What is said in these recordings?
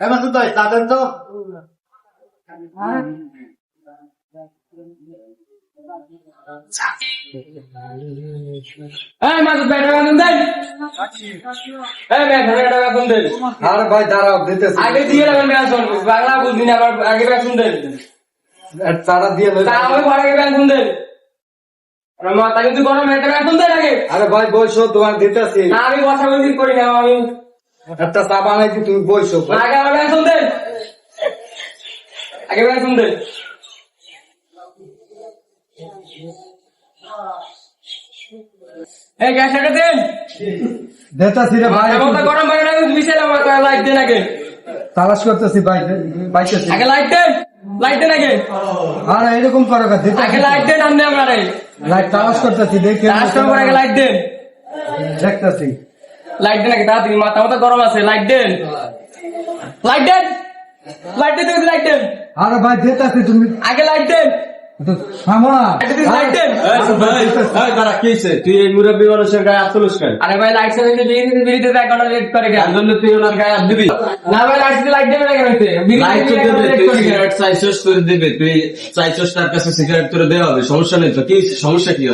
তাদের তো আরে ভাই দাঁড়াও আগে দিয়ে বাংলা না আবার আগে বেতন দেন তারা দিয়ে লই তা আমি পরে আগে বেতন দেন মাথা কিন্তু গরম একটা বেতন দেন আগে। আরে ভাই বইসো তোমার দিতেছি। না আমি কথা বলছি করি না আমি একটা চা বানাইছি তুমি বইসো না, আগে আমার বেতন দেন আগে বেতন দেন এই গ্যাস টাকা দেন। দিতেছি রে ভাই। মাথা গরম করে না মিশাইলে মাথা লাইট দেন আগে। তালাশ করতেছি ভাই পাইতেছি আগে লাইট দেন লাইট দেন আগে। আরে এরকম করো কা দিতে আগে লাইট দেন আপনি আমার। লাইট তালাশ করতেছি দেখে। আগে লাইট দেন। দেখতেছি। লাইট দেন আগে তাড়াতাড়ি মাথা মাথা গরম আছে। লাইট দেন। লাইট দেন। লাইট দেন লাইট দেন। আরে ভাই দেতাছি তুমি। আগে লাইট দেন। আরে ভাই লাইট করে তার তুই ওনার গায়ে হাত দিবি? না ভাই লাইট লাইট দেবে না করে দেবে। তুই চাইছস তার কাছে সিগারেট দেওয়া হবে সমস্যা নেই তো। কি সমস্যা কি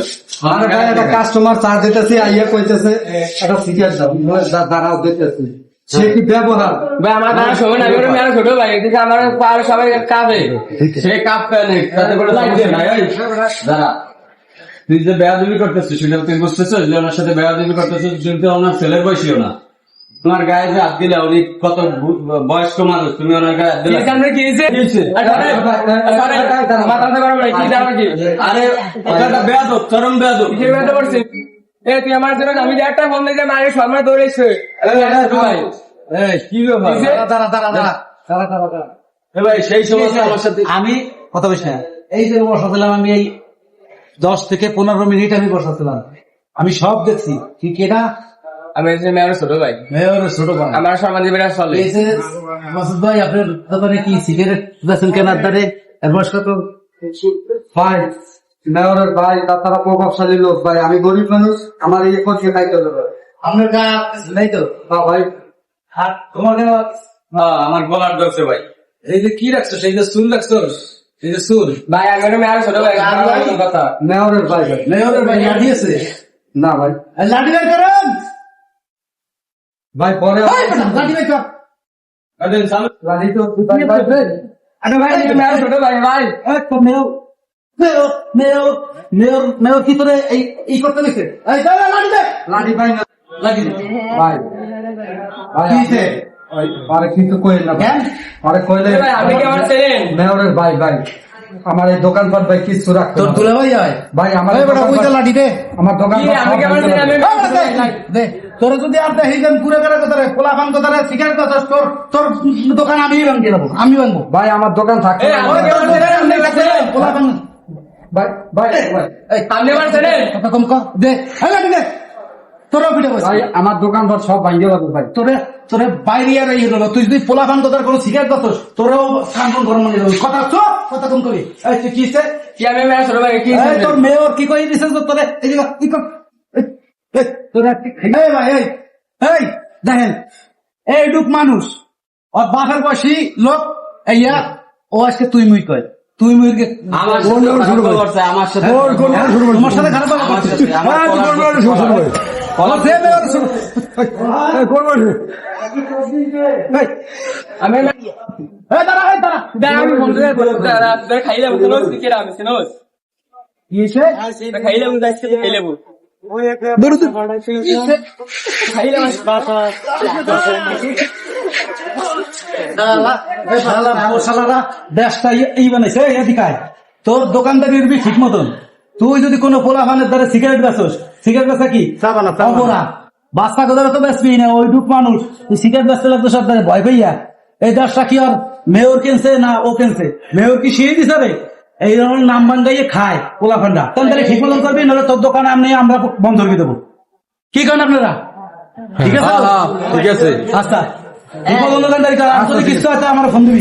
কাস্টমার চা দিতেছি আইয়া কইতেছে একটা সিগারেট দাও দাঁড়াও দিতেছি সে কি ব্যবহার ভাই আমার দ্বারা সময় না আমি মেরে ছোট ভাই এদিকে আমার পার সবাই কাঁপে সে কাপ প্যানে তাতে করে লাইট না এই দাঁড়া তুই যে বেয়াদবি করতেছিস সেটা তুই বুঝতেছিস যে ওনার সাথে বেয়াদবি করতেছিস কিন্তু ওনার ছেলের বয়সীও না তোমার গায়ে যে হাত দিলে উনি কত বয়স্ক মানুষ তুমি ওনার গায়ে হাত দিলে? আরে, বেয়াদব চরম বেয়াদব করছে? এ, তুই আমার জন্য আমি যে একটা ফোন দিতে মারে সম্মান দৌড়েছে ভাই। এই কি দাঁড়া দাঁড়া দাঁড়া দাঁড়া। দাঁড়া দাঁড়া ভাই সেই সময় আমার সাথে আমি কথা বলছি না। এই যে বসাছিলাম আমি এই দশ থেকে পনেরো মিনিট আমি বসাছিলাম আমি সব দেখছি। কি কেনা আমি মেয়ের ছোট ভাই। মেয়র ছোট ভাই। আমার সম্মান দিবে চলে। মাসুদ ভাই আপনার দোকানে কি সিগারেট বেছেন কেনার দ্বারে বয়স কত? মেয়রের ভাই তারা প্রভাবশালী লোক ভাই আমি গরিব মানুষ আমার এই করছে খাইতে হবে আপনার গায়ে নেই তো? হ্যাঁ ভাই। হাত তোমার হ্যাঁ আমার গলার ধরছে ভাই। এই যে কি রাখছো? সেই যে চুল রাখছো? এই যে চুল? ভাই আমি মেয়ের ছোট ভাই কথা। মেয়রের ভাই ভাই। মেয়রের ভাই লাঠি আছে? না ভাই। লাঠি বের করেন! ভাই পরে লাঠি বের কর। লাঠি তো ভাই ভাই ভাই। আরে ভাই মেয়ের ছোট ভাই ভাই। এই তো mayor mayor mayor mayor mayor কি করে এই এই করতে লিখে এই দাও লাঠি দে! লাঠি ভাই না। লাঠি ভাই ভাই কিসে? ওই, আরে কিন্তু কইল না কেন? আরে কইলে ভাই আপনি কি আমার ছেলেন? মেয়রের ভাই ভাই আমার এই দোকানপাট ভাই কিছু রাখতো তোর দুলা ভাই হয়? ভাই আমার এই লাঠি দে। আমার দোকান কি আমি কি আমার দে, দে যদি আর দেখি যেন পুরো করে কথা রে পোলা ফান কথা রে সিগারেট কথা তোর তোর দোকান আমি ভাঙতে দেবো আমি ভাঙবো। ভাই আমার দোকান থাকে এ, না। ভাই ভাই ভাই। এই কথা কম কর দে তোরা পিঠে বসে। ভাই আমার সব লাগবে ভাই। তোরে তোরে বাইরে আর এই হলো তুই যদি পোলা ফান কথার কোনো সিগারেট দতস তোরেও কাম গরম মানে যাবে কথা চো কথা কম করি এই তুই কিসে কি আমি মেয়ের ছোট ভাই কি এই কি কই দিছিস তোরে এই যে কি কর। এই, এই, তোরে আজকে খাই- ভাই এই এই দেখেন এই ডুক মানুষ। ওর বাপের বয়সী লোক এইয়া ও আজকে তুই মুই কয়। তুই কে আমার খারাপ করছে আমার সাথে তোমার সাথে খারাপ করছে আমার শুরু করে। শুরু খাইলে এই বানাইছে তোর দোকানদারি উঠবি ঠিক মতন। তুই যদি কোনো পোলা ফানের দ্বারা সিগারেট বেচস সিগারেট বেচা কি? কোথাও তো বেচবি না ওই ডুক মানুষ। তুই সিগারেট বেচতে লাগতো সব দ্বারা ভয় পাইয়া। এই দেশটা কি আর মেয়র কিনছে না ও কিনছে? মেয়র কি শিয়ে দিছে রে? এই ধরনের নাম বান্ধাইয়ে খায় পোলা ফান্ডা তাহলে ঠিক মতন করবি নাহলে তোর দোকানে আমি আমরা বন্ধ করে দেবো। কি করেন আপনারা? ঠিক আছে? ঠিক আছে। আচ্ছা। দোকানদারি কর? আর যদি কিছু আছে। আমার ফোন দিবি।